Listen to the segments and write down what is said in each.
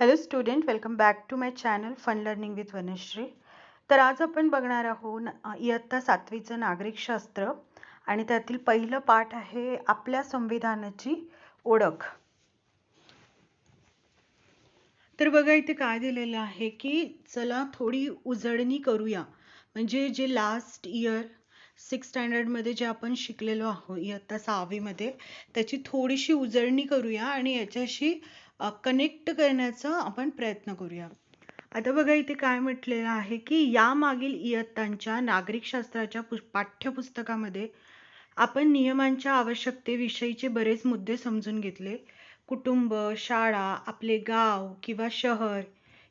Hello student welcome back to my channel fun learning with Vanashree तर आज आपण बघणार आहोत इयत्ता सातवीचं नागरिकशास्त्र आणि त्यातील पहिलं पाठ आहे आपल्या संविधानाची ओळख. तर बघा इथे काय दिलेलं आहे की चला थोडी उजळणी करूया. म्हणजे जे लास्ट इयर सिक्स स्टँडर्डमध्ये जे आपण शिकलेलो आहोत इयत्ता सहावीमध्ये त्याची थोडीशी उजळणी करूया आणि याच्याशी कनेक्ट करण्याचा आपण प्रयत्न करूया. आता बघा इथे काय म्हटलेलं आहे की यामागील इयत्तांच्या नागरिकशास्त्राच्या पुस पाठ्यपुस्तकामध्ये आपण नियमांच्या आवश्यकतेविषयीचे बरेच मुद्दे समजून घेतले. कुटुंब शाळा आपले गाव किंवा शहर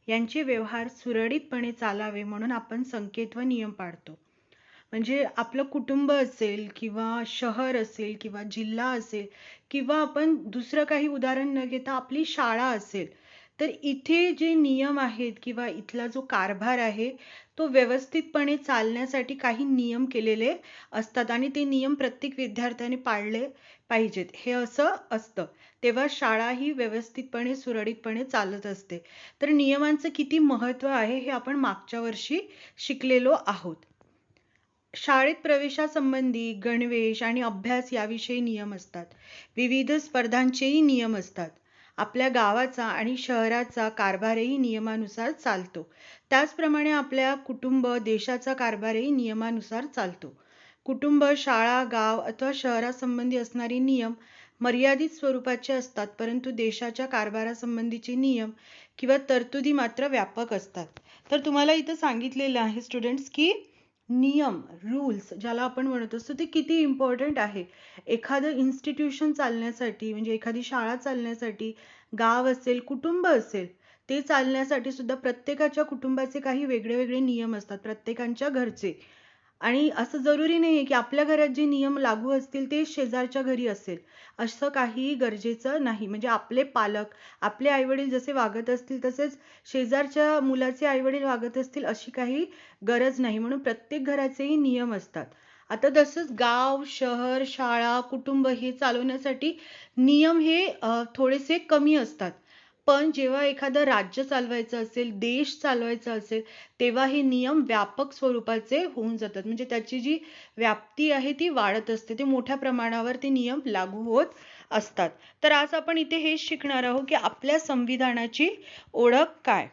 यांचे व्यवहार सुरळीतपणे चालावे म्हणून आपण संकेत व नियम पाळतो. म्हणजे आपलं कुटुंब असेल किंवा शहर असेल किंवा जिल्हा असेल किंवा आपण दुसरं काही उदाहरण न घेता आपली शाळा असेल तर इथे जे नियम आहेत किंवा इथला जो कारभार आहे तो व्यवस्थितपणे चालण्यासाठी काही नियम केलेले असतात आणि ते नियम प्रत्येक विद्यार्थ्याने पाळले पाहिजेत. हे असं असतं. तेव्हा शाळा ही व्यवस्थितपणे सुरळीतपणे चालत असते. तर नियमांचं किती महत्त्व आहे हे आपण मागच्या वर्षी शिकलेलो आहोत. शाळेत प्रवेशासंबंधी गणवेश आणि अभ्यास याविषयी नियम असतात. विविध स्पर्धांचेही नियम असतात. आपल्या गावाचा आणि शहराचा कारभारही नियमानुसार चालतो. त्याचप्रमाणे आपल्या कुटुंब देशाचा कारभारही नियमानुसार चालतो. कुटुंब शाळा गाव अथवा शहरासंबंधी असणारे नियम मर्यादित स्वरूपाचे असतात परंतु देशाच्या कारभारासंबंधीचे नियम किंवा तरतुदी मात्र व्यापक असतात. तर तुम्हाला इथं सांगितलेलं आहे स्टुडंट्स की नियम रूल्स ज्याला आपण म्हणत असतो ते किती इम्पॉर्टंट आहे? एखादं इन्स्टिट्यूशन चालण्यासाठी म्हणजे एखादी शाळा चालण्यासाठी गाव असेल कुटुंब असेल ते चालण्यासाठी सुद्धा प्रत्येकाच्या कुटुंबाचे काही वेगळे वेगळे नियम असतात प्रत्येकांच्या घरचे. आणि असं जरुरी नाही आहे की आपल्या घरात जे नियम लागू असतील ते शेजारच्या घरी असेल. असं काही गरजेचं नाही. म्हणजे आपले पालक आपले आईवडील जसे वागत असतील तसेच शेजारच्या मुलाचे आईवडील वागत असतील अशी काही गरज नाही. म्हणून प्रत्येक घराचेही नियम असतात. आता तसंच गाव शहर शाळा कुटुंब हे चालवण्यासाठी नियम हे थोडेसे कमी असतात. पण जेव्हा एखादं राज्य चालवायचं असेल देश चालवायचा असेल तेव्हा हे नियम व्यापक स्वरूपाचे होऊन जातात. म्हणजे त्याची जी व्याप्ती आहे ती वाढत असते. ते मोठ्या प्रमाणावर ते नियम लागू होत असतात. तर आज आपण इथे हेच शिकणार आहोत की आपल्या संविधानाची ओळख काय?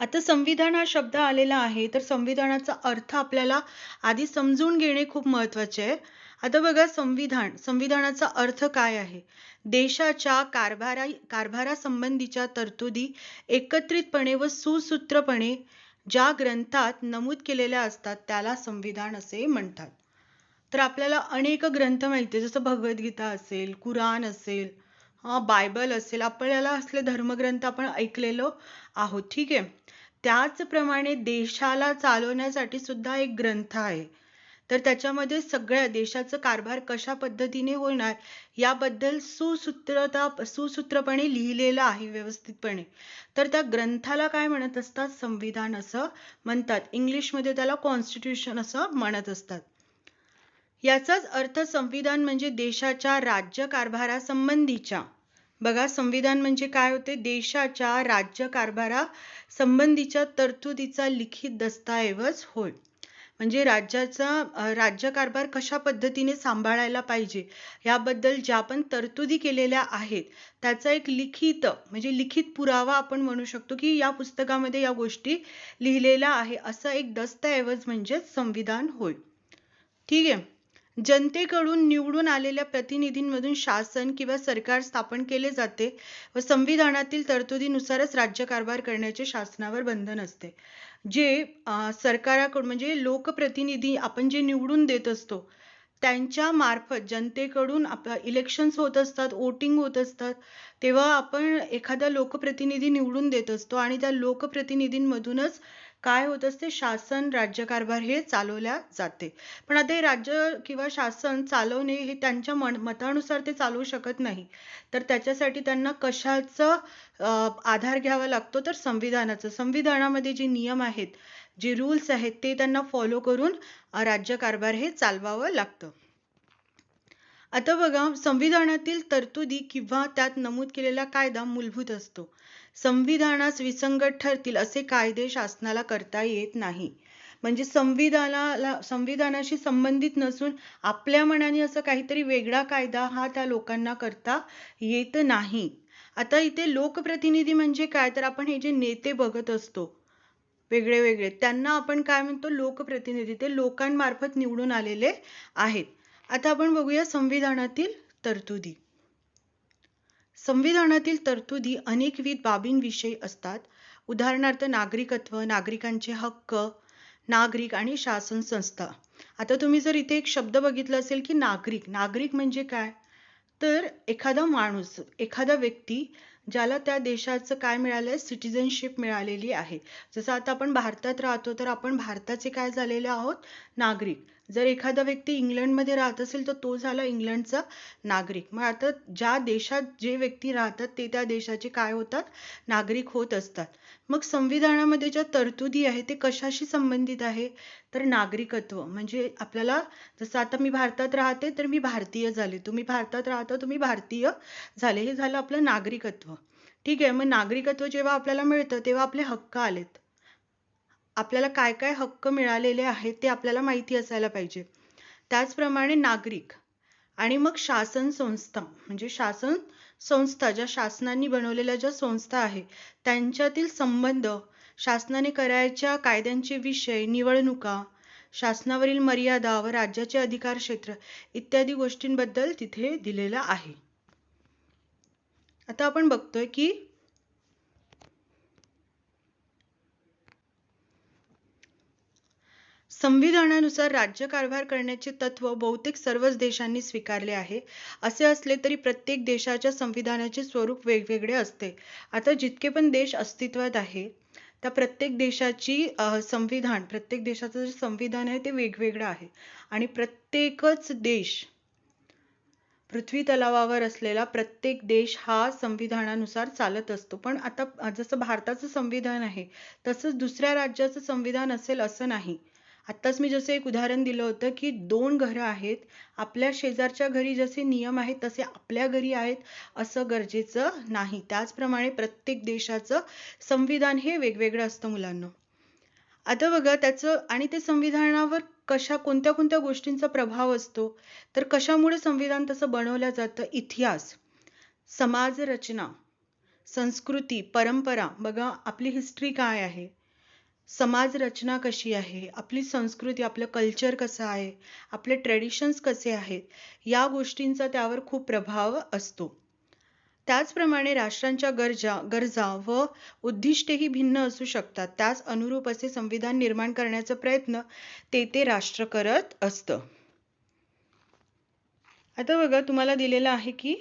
आता संविधान हा शब्द आलेला आहे तर संविधानाचा अर्थ आपल्याला आधी समजून घेणे खूप महत्त्वाचे आहे. आता बघा संविधान. संविधानाचा अर्थ काय आहे? देशाच्या कारभारा कारभारासंबंधीच्या तरतुदी एकत्रितपणे व सुसूत्रपणे ज्या ग्रंथात नमूद केलेल्या असतात त्याला संविधान असे म्हणतात. तर आपल्याला अनेक ग्रंथ माहिती जसं भगवद्गीता असेल कुराण असेल बायबल असेल आपल्याला असले धर्मग्रंथ आपण ऐकलेलो आहोत ठीक आहे. त्याचप्रमाणे देशाला चालवण्यासाठी सुद्धा एक ग्रंथ आहे. तर त्याच्यामध्ये सगळ्या देशाचं कारभार कशा पद्धतीने होणार याबद्दल सुसूत्रता सुसूत्रपणे लिहिलेलं आहे व्यवस्थितपणे. तर त्या ग्रंथाला काय म्हणत असतात? संविधान असं म्हणतात. इंग्लिशमध्ये त्याला कॉन्स्टिट्यूशन असं म्हणत असतात. याचाच अर्थ संविधान म्हणजे देशाच्या राज्य कारभारासंबंधीच्या बघा संविधान म्हणजे काय होते? देशाच्या राज्य कारभारा संबंधीच्या तरतुदीचा लिखित दस्तऐवज होय. म्हणजे राज्याचा राज्यकारभार कशा पद्धतीने सांभाळायला पाहिजे याबद्दल ज्या पण तरतुदी केलेल्या आहेत त्याचा एक लिखित म्हणजे लिखित पुरावा आपण म्हणू शकतो की या पुस्तकामध्ये या गोष्टी लिहिलेल्या आहे. असं एक दस्तऐवज म्हणजे संविधान होय. ठीक आहे. जनतेकडून निवडून आलेल्या प्रतिनिधींमधून शासन किंवा सरकार स्थापन केले जाते व संविधानातील तरतुदीनुसारच राज्यकारभार करण्याचे शासनावर बंधन असते. जे सरकाराकडून म्हणजे लोकप्रतिनिधी आपण जे निवडून देत असतो त्यांच्या मार्फत जनतेकडून आप इलेक्शन्स होत असतात वोटिंग होत असतात तेव्हा आपण एखादा लोकप्रतिनिधी निवडून देत असतो आणि त्या लोकप्रतिनिधींमधूनच काय होत असते? शासन राज्यकारभार हे चालवल्या जाते. पण आता हे राज्य किंवा शासन चालवणे हे त्यांच्या मन मतानुसार ते चालवू शकत नाही. तर त्याच्यासाठी त्यांना कशाचं आधार घ्यावा लागतो? तर संविधानाचं. संविधानामध्ये जे नियम आहेत जे रूल्स आहेत ते त्यांना फॉलो करून राज्यकारभार हे चालवावं लागतं. आता बघा संविधानातील तरतुदी किंवा त्यात नमूद केलेला कायदा मूलभूत असतो. संविधानास विसंगत ठरतील असे कायदे शासनाला करता येत नाही. म्हणजे संविधानाला संविधानाशी संबंधित नसून आपल्या मनाने असं काहीतरी वेगळा कायदा हा त्या लोकांना करता येत नाही. आता इथे लोकप्रतिनिधी म्हणजे काय? तर आपण हे जे नेते बघत असतो वेगळे वेगळे त्यांना आपण काय म्हणतो लोकप्रतिनिधी. ते लोकांमार्फत निवडून आलेले आहेत. आता आपण बघूया संविधानातील तरतुदी. संविधानातील तरतुदी अनेकविध बाबींविषयी असतात. उदाहरणार्थ नागरिकत्व नागरिकांचे हक्क नागरिक आणि शासन संस्था. आता तुम्ही जर इथे एक शब्द बघितला असेल की नागरिक. नागरिक म्हणजे काय? तर एखादा माणूस एखादा व्यक्ती ज्याला त्या देशाचं काय मिळालंय? सिटिझनशिप मिळालेली आहे. जसं आता आपण भारतात राहतो तर आपण भारताचे काय झालेले आहोत? नागरिक. जर एखादा व्यक्ती इंग्लंडमध्ये राहत असेल तर तो झाला इंग्लंडचा नागरिक. मग आता ज्या देशात जे व्यक्ती राहतात ते त्या देशाचे काय होतात? नागरिक होत असतात. मग संविधानामध्ये ज्या तरतुदी आहे ते कशाशी संबंधित आहे? तर नागरिकत्व. म्हणजे आपल्याला जसं आता मी भारतात राहते तर मी भारतीय झाले. तुम्ही भारतात राहता तुम्ही भारतीय झाले. हे झालं आपलं नागरिकत्व. ठीक आहे. मग नागरिकत्व जेव्हा आपल्याला मिळतं तेव्हा आपले हक्क आलेत. आपल्याला काय काय हक्क मिळालेले आहेत ते आपल्याला माहिती असायला पाहिजे. त्याचप्रमाणे नागरिक आणि मग शासन संस्था म्हणजे शासन संस्था ज्या शासनाने बनवलेल्या ज्या संस्था आहे त्यांच्यातील संबंध शासनाने करायच्या कायद्यांचे विषय निवडणुका शासनावरील मर्यादा व राज्याचे अधिकार क्षेत्र इत्यादी गोष्टींबद्दल तिथे दिलेलं आहे. आता आपण बघतोय की संविधानानुसार राज्यकारभार करण्याचे तत्व बहुतेक सर्वच देशांनी स्वीकारले आहे. असे असले तरी प्रत्येक देशाच्या संविधानाचे स्वरूप वेगवेगळे असते. आता जितके पण देश अस्तित्वात आहे त्या प्रत्येक देशाची संविधान प्रत्येक देशाचं जे संविधान आहे ते वेगवेगळं आहे. आणि प्रत्येकच देश पृथ्वी तलावावर असलेला प्रत्येक देश हा संविधानानुसार चालत असतो. पण आता जसं भारताचं संविधान आहे तसंच दुसऱ्या राज्याचं संविधान असेल असं नाही. आत्ताच मी जसं एक उदाहरण दिलं होतं की दोन घरं आहेत आपल्या शेजारच्या घरी जसे नियम आहेत तसे आपल्या घरी आहेत असं गरजेचं नाही. त्याचप्रमाणे प्रत्येक देशाचं संविधान हे वेगवेगळं असतं मुलांना. आता बघा त्याचं आणि ते संविधानावर कशा कोणत्या कोणत्या गोष्टींचा प्रभाव असतो? तर कशामुळे संविधान तसं बनवलं जातं? इतिहास समाज रचना संस्कृती परंपरा. बघा आपली हिस्ट्री काय आहे? समाज रचना कशी आहे? आपली संस्कृती आपलं कल्चर कसं आहे? आपले ट्रेडिशन्स कसे आहेत? या गोष्टींचा त्यावर खूप प्रभाव असतो. त्याचप्रमाणे राष्ट्रांच्या गरजा गरजा व उद्दिष्टेही भिन्न असू शकतात. त्याच अनुरूप असे संविधान निर्माण करण्याचा प्रयत्न ते ते राष्ट्र करत असतं. आता बघा तुम्हाला दिलेलं आहे की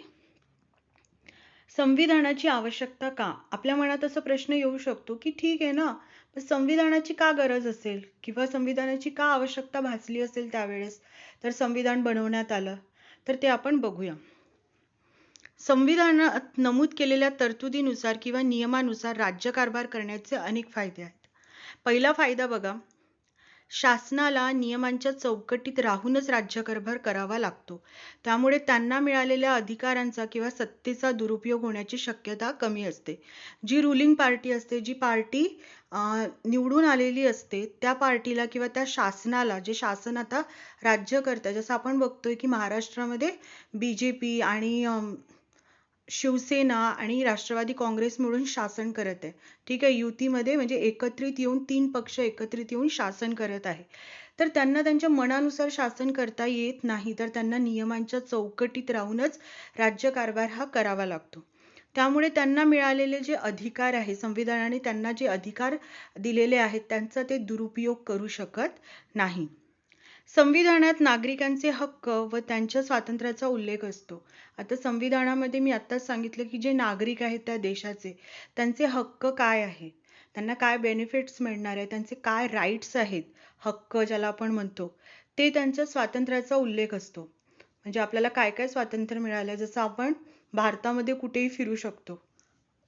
संविधानाची आवश्यकता का? आपल्या मनात असा प्रश्न येऊ शकतो की ठीक आहे ना? संविधानाची का गरज असेल? किंवा संविधानाची का आवश्यकता भासली असेल त्यावेळेस? तर संविधान बनवण्यात आलं. तर ते आपण बघूया. संविधानात नमूद केलेल्या तरतुदीनुसार किंवा नियमानुसार राज्यकारभार करण्याचे अनेक फायदे आहेत. पहिला फायदा बघा. शासनाला नियमांच्या चौकटीत राहूनच राज्यकारभार करावा लागतो. त्यामुळे त्यांना मिळालेल्या अधिकारांचा किंवा सत्तेचा दुरुपयोग होण्याची शक्यता कमी असते. जी रुलिंग पार्टी असते जी पार्टी निवडून आलेली असते त्या पार्टीला किंवा त्या शासनाला जे शासन आता राज्य करतं जसं आपण बघतोय की महाराष्ट्रामध्ये बी जे पी आणि शिवसेना आणि राष्ट्रवादी काँग्रेस मिळून शासन करत आहे. ठीक आहे युतीमध्ये म्हणजे एकत्रित येऊन तीन पक्ष एकत्रित येऊन शासन करत आहे. तर त्यांना त्यांच्या मनानुसार शासन करता येत नाही तर त्यांना नियमांच्या चौकटीत राहूनच राज्यकारभार हा करावा लागतो. त्यामुळे त्यांना मिळालेले जे अधिकार आहे संविधानाने त्यांना जे अधिकार दिलेले आहेत त्यांचा ते दुरुपयोग करू शकत नाही. संविधानात नागरिकांचे हक्क व त्यांच्या स्वातंत्र्याचा उल्लेख असतो. आता संविधानामध्ये मी आत्ताच सांगितलं की जे नागरिक आहेत त्या देशाचे त्यांचे हक्क काय आहे? त्यांना काय बेनिफिट्स मिळणार आहे? त्यांचे काय राईट्स आहेत? हक्क ज्याला आपण म्हणतो ते त्यांच्या स्वातंत्र्याचा उल्लेख असतो. म्हणजे आपल्याला काय काय स्वातंत्र्य मिळालं? जसं आपण भारतामध्ये कुठेही फिरू शकतो.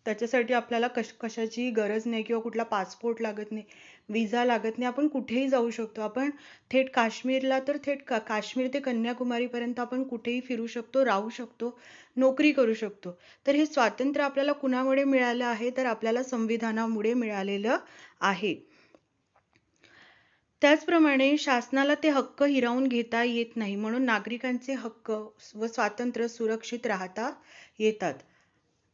त्याच्यासाठी आपल्याला कश कशाची गरज नाही किंवा कुठला पासपोर्ट लागत नाही विजा लागत नाही आपण कुठेही जाऊ शकतो. आपण थेट काश्मीरला तर थेट का काश्मीर ते कन्याकुमारीपर्यंत आपण कुठेही फिरू शकतो राहू शकतो नोकरी करू शकतो. तर हे स्वातंत्र्य आपल्याला कुणामुळे मिळालं आहे? तर आपल्याला संविधानामुळे मिळालेलं आहे. त्याचप्रमाणे शासनाला ते हक्क हिरावून घेता येत नाही म्हणून नागरिकांचे हक्क व स्वातंत्र्य सुरक्षित राहता येतात.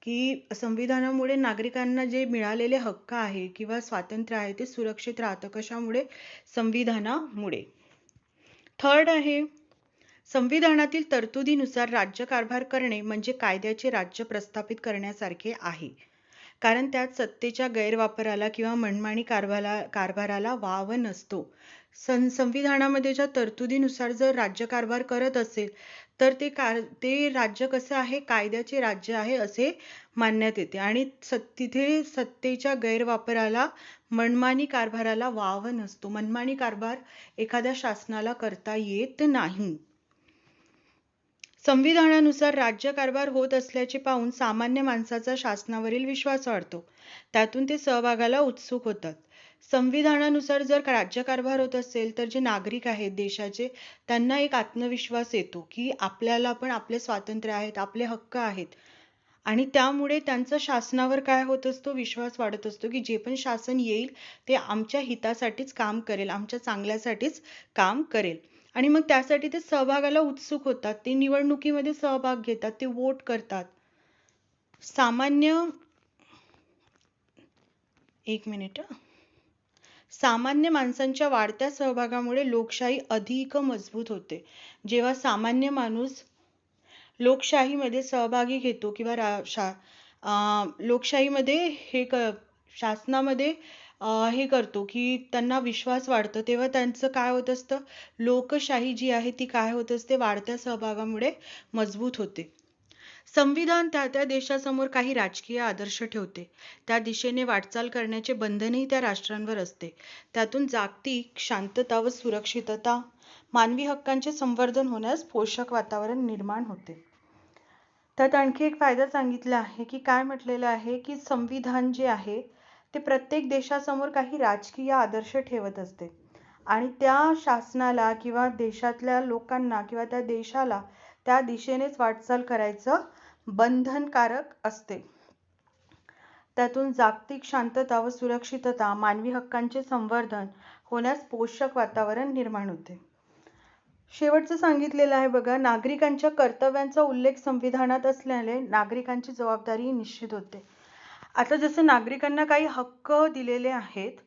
की संविधानामुळे नागरिकांना जे मिळालेले हक्क आहे किंवा स्वातंत्र्य आहे ते सुरक्षित राहतं कशामुळे? संविधानामुळे. थर्ड आहे संविधानातील तरतुदीनुसार राज्यकारभार करणे म्हणजे कायद्याचे राज्य प्रस्थापित करण्यासारखे आहे. कारण त्यात सत्तेच्या गैरवापराला किंवा मनमाणी कारभाराला कारभाराला वाव नसतो. सं संविधानामध्ये ज्या तरतुदीनुसार जर राज्यकारभार करत असेल तर ते कार ते राज्य कसं आहे कायद्याचे राज्य आहे असे मानण्यात येते. आणि स तिथे सत्तेच्या गैरवापराला मनमानी कारभाराला वाव नसतो. मनमानी कारभार एखाद्या शासनाला करता येत नाही. संविधानानुसार राज्यकारभार होत असल्याचे पाहून सामान्य माणसाचा शासनावरील विश्वास वाढतो. त्यातून ते सहभागाला उत्सुक होतात. संविधानानुसार जर राज्यकारभार होत असेल तर जे नागरिक आहेत देशाचे त्यांना एक आत्मविश्वास येतो की आपल्याला पण आपले स्वातंत्र्य आहेत आपले हक्क आहेत. आणि त्यामुळे त्यांचा शासनावर काय होत असतो विश्वास वाढत असतो की जे पण शासन येईल ते आमच्या हितासाठीच काम करेल आमच्या चांगल्यासाठीच काम करेल. आणि मग त्यासाठी ते सहभागाला उत्सुक होतात. ते निवडणुकीमध्ये सहभाग घेतात. ते वोट करतात. सामान्य एक मिनिट सामान्य माणसांच्या वाढत्या सहभागामुळे लोकशाही अधिक मजबूत होते. जेव्हा सामान्य माणूस लोकशाहीमध्ये सहभागी घेतो किंवा रा शा लोकशाहीमध्ये हे क शासनामध्ये हे करतो की त्यांना विश्वास वाढतो. तेव्हा त्यांचं काय होत असतं? लोकशाही जी आहे ती काय होत असते? वाढत्या सहभागामुळे मजबूत होते. संविधान त्या त्या देशासमोर काही राजकीय आदर्श ठेवते. त्या दिशेने वाटचाल करण्याचे बंधनही त्या राष्ट्रांवर असते. त्यातून जागतिक शांतता व सुरक्षितता मानवी हक्कांचे संवर्धन होण्यास पोषक वातावरण निर्माण होते. त्यात आणखी एक फायदा सांगितला आहे की काय म्हटलेलं आहे की संविधान जे आहे ते प्रत्येक देशासमोर काही राजकीय आदर्श ठेवत असते. आणि त्या शासनाला किंवा देशातल्या लोकांना किंवा त्या देशाला त्या दिशेनेच वाटचाल करायचं बंधनकारक असते. त्यातून जागतिक शांतता व सुरक्षितता मानवी हक्कांचे संवर्धन होण्यास पोषक वातावरण निर्माण होते. शेवटचं सांगितलेलं आहे बघा नागरिकांच्या कर्तव्यांचा उल्लेख संविधानात असल्याने नागरिकांची जबाबदारी निश्चित होते. आता जसं नागरिकांना काही हक्क दिलेले आहेत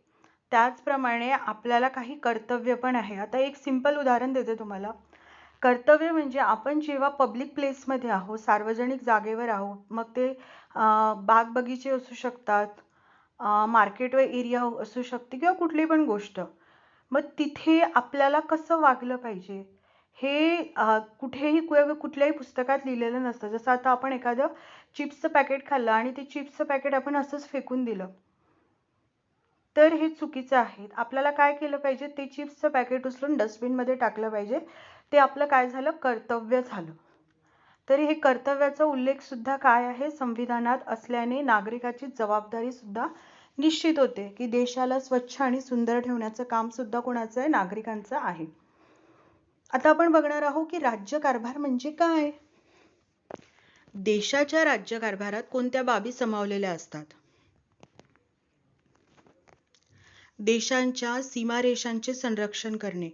त्याचप्रमाणे आपल्याला काही कर्तव्य पण आहे. आता एक सिंपल उदाहरण देते तुम्हाला. कर्तव्य म्हणजे आपण जेव्हा पब्लिक प्लेसमध्ये आहोत सार्वजनिक जागेवर आहोत मग ते बाग बगीचे असू शकतात मार्केट व एरिया असू शकते किंवा कुठली पण गोष्ट मग तिथे आपल्याला कसं वागलं पाहिजे? हे कुठेही कुठल्याही पुस्तकात लिहिलेलं नसतं. जसं आता आपण एखादं चिप्सचं पॅकेट खाल्लं आणि ते चिप्सचं पॅकेट आपण असंच फेकून दिलं. तर हे चुकीचं आहे. आपल्याला काय केलं पाहिजे? ते चिप्सचं पॅकेट उचलून डस्टबिनमध्ये टाकलं पाहिजे. ते आपलं काय झालं? कर्तव्य झालं. तरी हे कर्तव्याचा उल्लेख सुद्धा काय आहे? संविधानात असल्याने नागरिकाची जबाबदारी सुद्धा निश्चित होते की देशाला स्वच्छ आणि सुंदर ठेवण्याचं काम सुद्धा कोणाचं आहे? नागरिकांचं आहे. आता आपण बघणार आहोत की राज्यकारभार म्हणजे काय? देशाच्या राज्यकारभारात कोणत्या बाबी समावलेल्या असतात? देशांच्या सीमारेषांचे संरक्षण करणे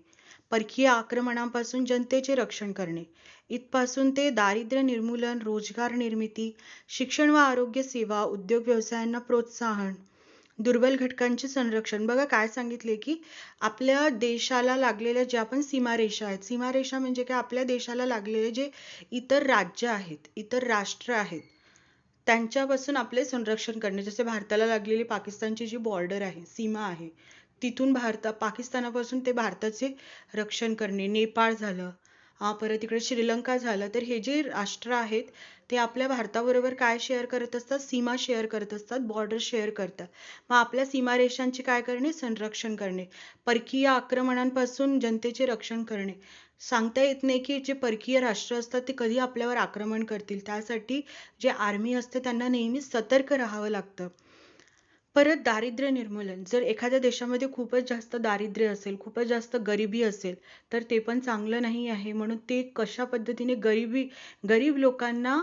परकीय आक्रमणापासून जनतेचे रक्षण करणे इथपासून ते दारिद्र्य निर्मूलन रोजगार निर्मिती शिक्षण व आरोग्य सेवा उद्योग व्यवसायांना प्रोत्साहन दुर्बल घटकांचे संरक्षण. बघा काय सांगितले की आपल्या देशाला लागलेल्या ज्या पण सीमारेषा आहेत सीमारेषा म्हणजे काय? आपल्या देशाला लागलेले जे इतर राज्य आहेत इतर राष्ट्र आहेत त्यांच्यापासून आपले संरक्षण करणे. जसे भारताला लागलेली पाकिस्तानची जी बॉर्डर आहे सीमा आहे तिथून भारत पाकिस्तानापासून ते भारताचे रक्षण करणे. नेपाळ झालं परत इकडे श्रीलंका झालं तर हे जे राष्ट्र आहेत ते आपल्या भारताबरोबर काय शेअर करत असतात? सीमा शेअर करत असतात बॉर्डर शेअर करतात. मग आपल्या सीमारेषांचे काय करणे? संरक्षण करणे. परकीय आक्रमणांपासून जनतेचे रक्षण करणे. सांगता येत नाही की जे परकीय राष्ट्र असतात ते कधी आपल्यावर आक्रमण करतील. त्यासाठी जे आर्मी असते त्यांना नेहमी सतर्क राहावं लागतं. परत दारिद्र्य निर्मूलन. जर एखाद्या देशामध्ये खूपच जास्त दारिद्र्य असेल खूपच जास्त गरिबी असेल तर ते पण चांगलं नाही आहे. म्हणून ते कशा पद्धतीने गरिबी गरीब लोकांना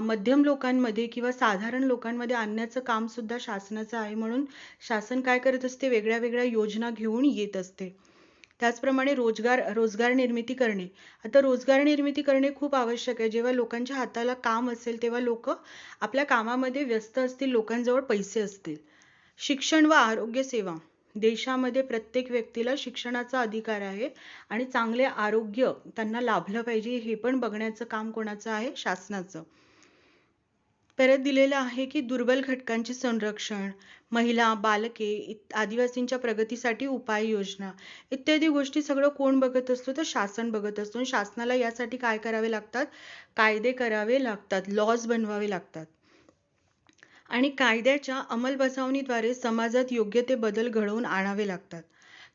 मध्यम लोकांमध्ये किंवा साधारण लोकांमध्ये आणण्याचं काम सुद्धा शासनाचं आहे. म्हणून शासन काय करत असते? वेगळ्या वेगळ्या योजना घेऊन येत असते. त्याचप्रमाणे रोजगार रोजगार निर्मिती करणे. आता रोजगार निर्मिती करणे खूप आवश्यक आहे. जेव्हा लोकांच्या हाताला काम असेल तेव्हा लोक आपल्या कामामध्ये व्यस्त असतील लोकांजवळ पैसे असतील. शिक्षण व आरोग्य सेवा. देशामध्ये प्रत्येक व्यक्तीला शिक्षणाचा अधिकार आहे आणि चांगले आरोग्य त्यांना लाभलं पाहिजे हे पण बघण्याचं काम कोणाचं आहे? शासनाचं. परत दिलेलं आहे की दुर्बल घटकांचे संरक्षण महिला बालके आदिवासींच्या प्रगतीसाठी उपाययोजना इत्यादी गोष्टी सगळं कोण बघत असतो? तर शासन बघत असतो. शासनाला यासाठी काय करावे लागतात? कायदे करावे लागतात. लॉज बनवावे लागतात. आणि कायद्याच्या अंमलबजावणीद्वारे समाजात योग्य ते बदल घडवून आणावे लागतात.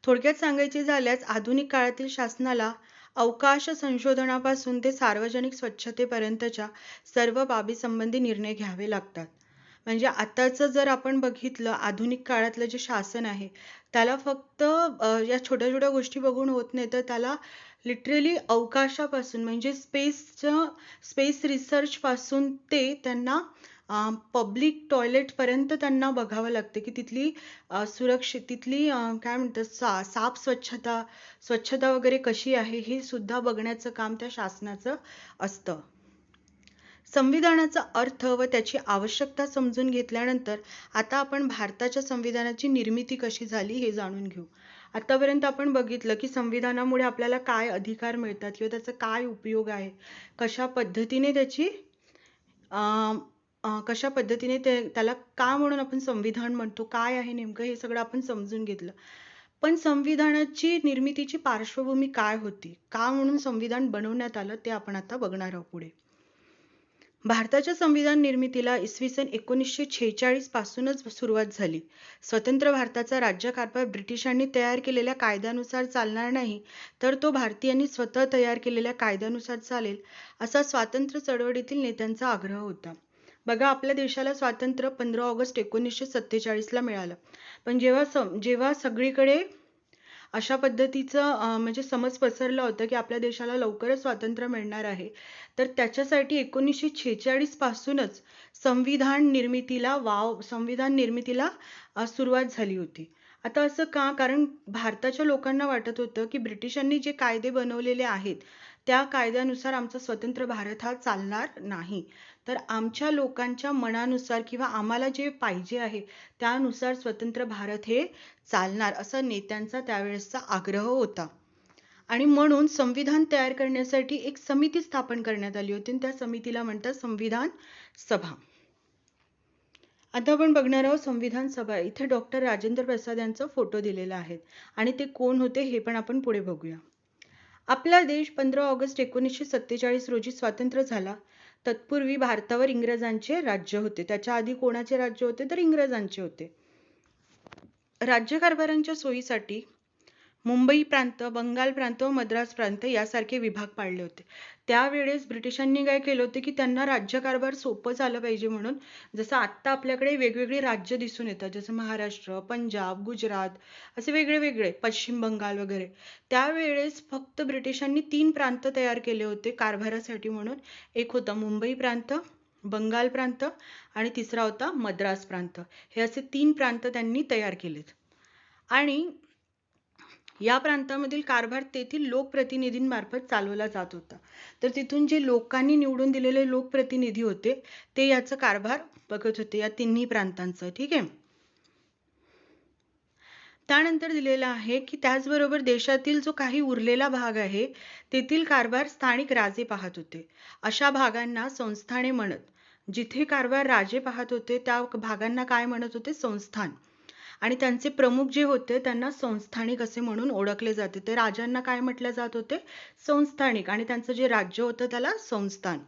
थोडक्यात सांगायचे झाल्यास आधुनिक काळातील शासनाला अवकाश संशोधनापासून ते सार्वजनिक स्वच्छतेपर्यंतच्या सर्व बाबीसंबंधी निर्णय घ्यावे लागतात. म्हणजे आत्ताचं जर आपण बघितलं आधुनिक काळातलं जे शासन आहे त्याला फक्त या छोट्या छोट्या गोष्टी बघून होत नाही तर त्याला लिटरली अवकाशापासून म्हणजे स्पेसचं स्पेस रिसर्चपासून ते त्यांना पब्लिक टॉयलेटपर्यंत त्यांना बघावं लागते की तिथली सुरक्षित तिथली काय म्हणतात सा साफ स्वच्छता स्वच्छता वगैरे कशी आहे हे सुद्धा बघण्याचं काम त्या शासनाचं असतं. संविधानाचा अर्थ व त्याची आवश्यकता समजून घेतल्यानंतर आता आपण भारताच्या संविधानाची निर्मिती कशी झाली हे जाणून घेऊ. आतापर्यंत आपण बघितलं की संविधानामुळे आपल्याला काय अधिकार मिळतात किंवा त्याचा काय उपयोग आहे कशा पद्धतीने त्याची कशा पद्धतीने ते त्याला का म्हणून आपण संविधान म्हणतो काय आहे नेमकं हे सगळं आपण समजून घेतलं. पण संविधानाची निर्मितीची पार्श्वभूमी काय होती? का म्हणून संविधान बनवण्यात आलं ते आपण आता बघणार आहोत पुढे. भारताच्या संविधान निर्मितीला इसवी सन एकोणीसशे छेचाळीस पासूनच सुरुवात झाली. स्वतंत्र भारताचा राज्यकारभार ब्रिटिशांनी तयार केलेल्या कायद्यानुसार चालणार नाही तर तो भारतीयांनी स्वतः तयार केलेल्या कायद्यानुसार चालेल असा स्वातंत्र्य चळवळीतील नेत्यांचा आग्रह होता. बघा आपल्या देशाला स्वातंत्र्य पंधरा ऑगस्ट एकोणीसशे सत्तेचाळीसला मिळालं. पण जेव्हा सम जेव्हा सगळीकडे अशा पद्धतीचं म्हणजे समज पसरला होता की आपल्या देशाला लवकरच स्वातंत्र्य मिळणार आहे तर त्याच्यासाठी एकोणीसशे छेचाळीसपासूनच संविधान निर्मितीला वाव संविधान निर्मितीला सुरुवात झाली होती. आता असं का? कारण भारताच्या लोकांना वाटत होतं की ब्रिटिशांनी जे कायदे बनवलेले आहेत त्या कायद्यानुसार आमचा स्वतंत्र भारत हा चालणार नाही. तर आमच्या लोकांच्या मनानुसार किंवा आम्हाला जे पाहिजे आहे त्यानुसार स्वतंत्र भारत हे चालणार असा नेत्यांचा त्यावेळेसचा आग्रह होता. आणि म्हणून संविधान तयार करण्यासाठी एक समिती स्थापन करण्यात आली होती त्या समितीला म्हणतात संविधान सभा. आता आपण बघणार आहोत संविधान सभा. इथे डॉक्टर राजेंद्र प्रसाद यांचा फोटो दिलेला आहे आणि ते कोण होते हे पण आपण पुढे बघूया. आपला देश पंधरा ऑगस्ट एकोणीसशे सत्तेचाळीस रोजी स्वातंत्र्य झाला. तत्पूर्वी भारतावर इंग्रजांचे राज्य होते. त्याच्या आधी कोणाचे राज्य होते? तर इंग्रजांचे होते. राज्यकारभारांच्या सोयीसाठी मुंबई प्रांत बंगाल प्रांत व मद्रास प्रांत यासारखे विभाग पाडले होते. त्यावेळेस ब्रिटिशांनी काय केलं होतं की त्यांना राज्यकारभार सोपं झालं पाहिजे म्हणून जसं आत्ता आपल्याकडे वेगवेगळी राज्य दिसून येतात जसं महाराष्ट्र पंजाब गुजरात असे वेगळे वेगळे पश्चिम बंगाल वगैरे. त्यावेळेस फक्त ब्रिटिशांनी तीन प्रांत तयार केले होते कारभारासाठी म्हणून. एक होता मुंबई प्रांत बंगाल प्रांत आणि तिसरा होता मद्रास प्रांत. हे असे तीन प्रांत त्यांनी तयार केलेत. आणि या प्रांतामधील कारभार तेथील लोकप्रतिनिधींमार्फत चालवला जात होता. तर तिथून जे लोकांनी निवडून दिलेले लोकप्रतिनिधी होते ते याचा कारभार बघत होते. या तिन्ही प्रांतांचं ठीक आहे? त्यानंतर दिलेलं आहे की त्याचबरोबर देशातील जो काही उरलेला भाग आहे तेथील कारभार स्थानिक राजे पाहत होते. अशा भागांना संस्थाने म्हणत. जिथे कारभार राजे पाहत होते त्या भागांना काय म्हणत होते? संस्थान. आणि त्यांचे प्रमुख जे होते त्यांना संस्थानिक असे म्हणून ओळखले जाते. ते राजांना काय म्हटले जात होते? संस्थानिक. आणि त्यांचं जे राज्य होतं त्याला संस्थान.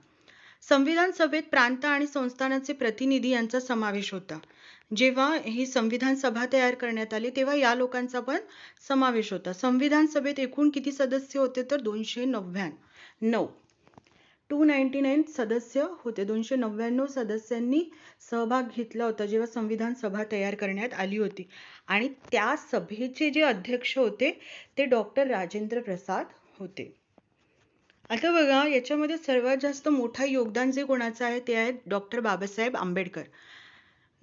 संविधान सभेत प्रांत आणि संस्थानाचे प्रतिनिधी यांचा समावेश होता. जेव्हा ही संविधान सभा तयार करण्यात आली तेव्हा या लोकांचा पण समावेश होता. संविधान सभेत एकूण किती सदस्य होते? तर दोनशे नव्याण्णव टू नाईन्टी नाईन सदस्य होते. दोनशे नव्याण्णव सदस्यांनी सहभाग घेतला होता जेव्हा संविधान सभा तयार करण्यात आली होती. आणि त्या सभेचे जे अध्यक्ष होते ते डॉक्टर राजेंद्र प्रसाद होते. आता बघा याच्यामध्ये सर्वात जास्त मोठा योगदान जे कोणाचं आहे ते आहे डॉक्टर बाबासाहेब आंबेडकर.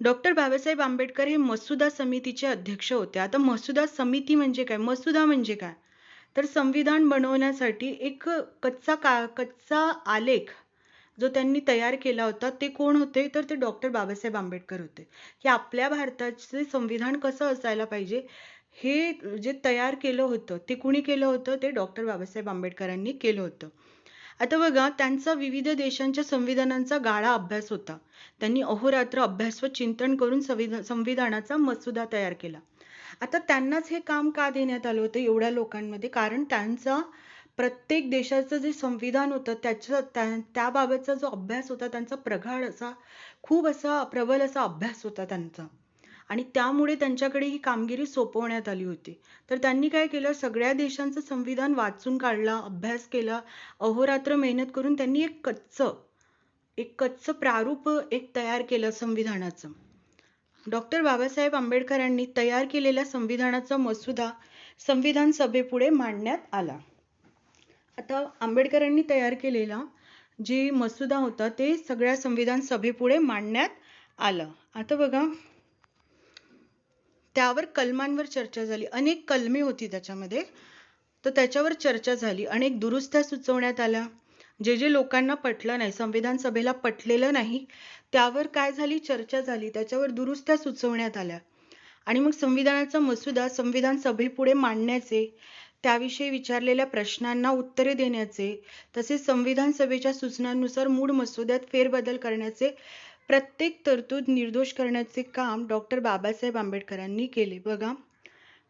डॉक्टर बाबासाहेब आंबेडकर हे मसुदा समितीचे अध्यक्ष होते. आता मसुदा समिती म्हणजे काय? मसुदा म्हणजे काय? तर संविधान बनवण्यासाठी एक कच्चा का कच्चा आलेख जो त्यांनी तयार केला होता ते कोण होते? तर ते डॉक्टर बाबासाहेब आंबेडकर होते. की आपल्या भारताचे संविधान कसं असायला पाहिजे हे जे तयार केलं होतं ते कुणी केलं होतं? ते डॉक्टर बाबासाहेब आंबेडकरांनी केलं होतं. आता बघा त्यांचा विविध देशांच्या संविधानांचा गाळा अभ्यास होता. त्यांनी अहोरात्र अभ्यास व चिंतन करून संविधानाचा मसुदा तयार केला. आता त्यांनाच हे काम का देण्यात आलं होतं एवढ्या लोकांमध्ये? कारण त्यांचा प्रत्येक देशाचं जे संविधान होतं त्याच्या त्या त्याबाबतचा जो अभ्यास होता त्यांचा प्रगाढ असा खूप असा प्रबल असा अभ्यास होता त्यांचा. आणि त्यामुळे त्यांच्याकडे ही कामगिरी सोपवण्यात आली होती. तर त्यांनी काय केलं? सगळ्या देशांचं संविधान वाचून काढला अभ्यास केला अहोरात्र मेहनत करून त्यांनी एक कच्च एक कच्च प्रारूप एक तयार केलं संविधानाचं. डॉक्टर बाबासाहेब आंबेडकरांनी तयार केलेल्या संविधानाचा मसुदा संविधान सभेपुढे मांडण्यात आला. आता आंबेडकरांनी तयार केलेला जे मसुदा होता ते सगळ्या संविधान सभेपुढे मांडण्यात आलं. आता बघा त्यावर कलमांवर चर्चा झाली. अनेक कलमे होती त्याच्यामध्ये. तर त्याच्यावर चर्चा झाली. अनेक दुरुस्त्या सुचवण्यात आल्या. जे जे लोकांना पटलं नाही संविधान सभेला पटलेलं नाही त्यावर काय झाली? चर्चा झाली. त्याच्यावर दुरुस्त्या सुचवण्यात आल्या. आणि मग संविधानाचा मसुदा संविधान सभेपुढे मांडण्याचे त्याविषयी विचारलेल्या प्रश्नांना उत्तरे देण्याचे तसेच संविधान सभेच्या सूचनांनुसार मूळ मसुद्यात फेरबदल करण्याचे प्रत्येक तरतूद निर्दोष करण्याचे काम डॉक्टर बाबासाहेब आंबेडकरांनी केले. बघा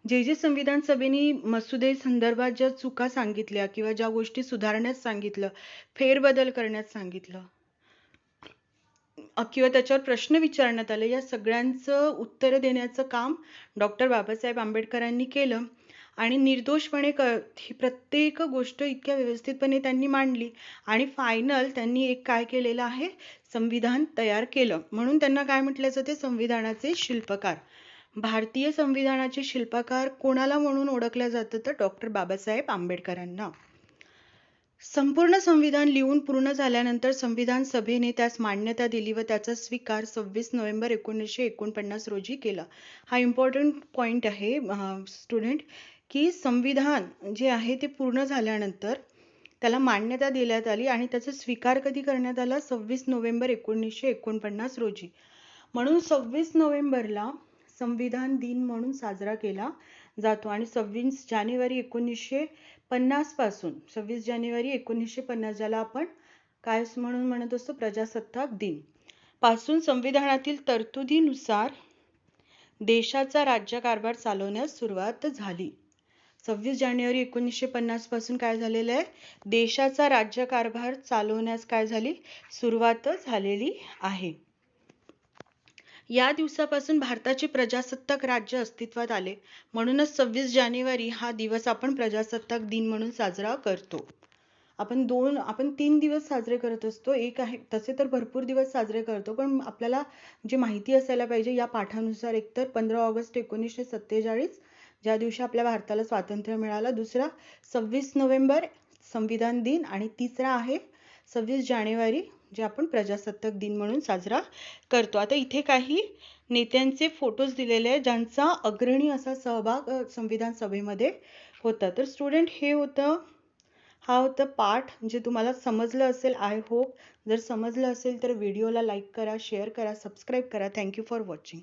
जे जे संविधान सभेने मसुदे संदर्भात ज्या चुका सांगितल्या किंवा ज्या गोष्टी सुधारण्यास सांगितलं फेरबदल करण्यास सांगितलं किंवा त्याच्यावर प्रश्न विचारण्यात आले या सगळ्यांचं उत्तर देण्याचं काम डॉक्टर बाबासाहेब आंबेडकरांनी केलं आणि निर्दोषपणे क ही प्रत्येक गोष्ट इतक्या व्यवस्थितपणे त्यांनी मांडली आणि फायनल त्यांनी एक काय केलेलं आहे? संविधान तयार केलं. म्हणून त्यांना काय म्हटलं जाते संविधानाचे शिल्पकार. भारतीय संविधानाचे शिल्पकार कोणाला म्हणून ओळखलं जातं तर डॉक्टर बाबासाहेब आंबेडकरांना. संपूर्ण संविधान लिहून पूर्ण झाल्यानंतर संविधान सभेने त्यास मान्यता दिली व त्याचा स्वीकार सव्वीस नोव्हेंबर एकोणीसशे एकोणपन्नास रोजी केला. हा इम्पॉर्टंट पॉईंट आहे स्टुडंट की संविधान जे आहे ते पूर्ण झाल्यानंतर त्याला मान्यता देण्यात आली आणि त्याचा स्वीकार कधी करण्यात आला? सव्वीस नोव्हेंबर एकोणीसशे एकोणपन्नास रोजी. म्हणून सव्वीस नोव्हेंबरला संविधान दिन म्हणून साजरा केला जातो. आणि सव्वीस जानेवारी एकोणीसशे पन्नासपासून सव्वीस जानेवारी एकोणीसशे पन्नास ज्याला आपण काय म्हणून म्हणत असतो? प्रजासत्ताक दिन. पासून संविधानातील तरतुदीनुसार देशाचा राज्यकारभार चालवण्यास सुरुवात झाली. सव्वीस जानेवारी एकोणीसशे पन्नासपासून काय झालेलं आहे? देशाचा राज्यकारभार चालवण्यास काय झाली? सुरुवात झालेली आहे. या दिवसापासून भारताचे प्रजासत्ताक राज्य अस्तित्वात आले. म्हणूनच सव्वीस जानेवारी हा दिवस आपण प्रजासत्ताक दिन म्हणून साजरा करतो. आपण दोन आपण तीन दिवस साजरे करत असतो. एक आहे तसे तर भरपूर दिवस साजरे करतो. पण आपल्याला जी माहिती असायला पाहिजे या पाठानुसार एकतर पंधरा ऑगस्ट एकोणीसशे सत्तेचाळीस ज्या दिवशी आपल्या भारताला स्वातंत्र्य मिळालं. दुसरा सव्वीस नोव्हेंबर संविधान दिन. आणि तिसरा आहे सव्वीस जानेवारी जे आपण प्रजासत्ताक दिन म्हणून साजरा करतो. आता इथे काही नेत्यांचे फोटोज दिलेले आहेत ज्यांचा अग्रणी असा सहभाग संविधान सभेमध्ये होता. तर स्टुडंट हे होतं हा होतं पाठ. जे तुम्हाला समजलं असेल आय होप जर समजलं असेल तर व्हिडिओला लाईक करा शेअर करा सबस्क्राईब करा. Thank you for watching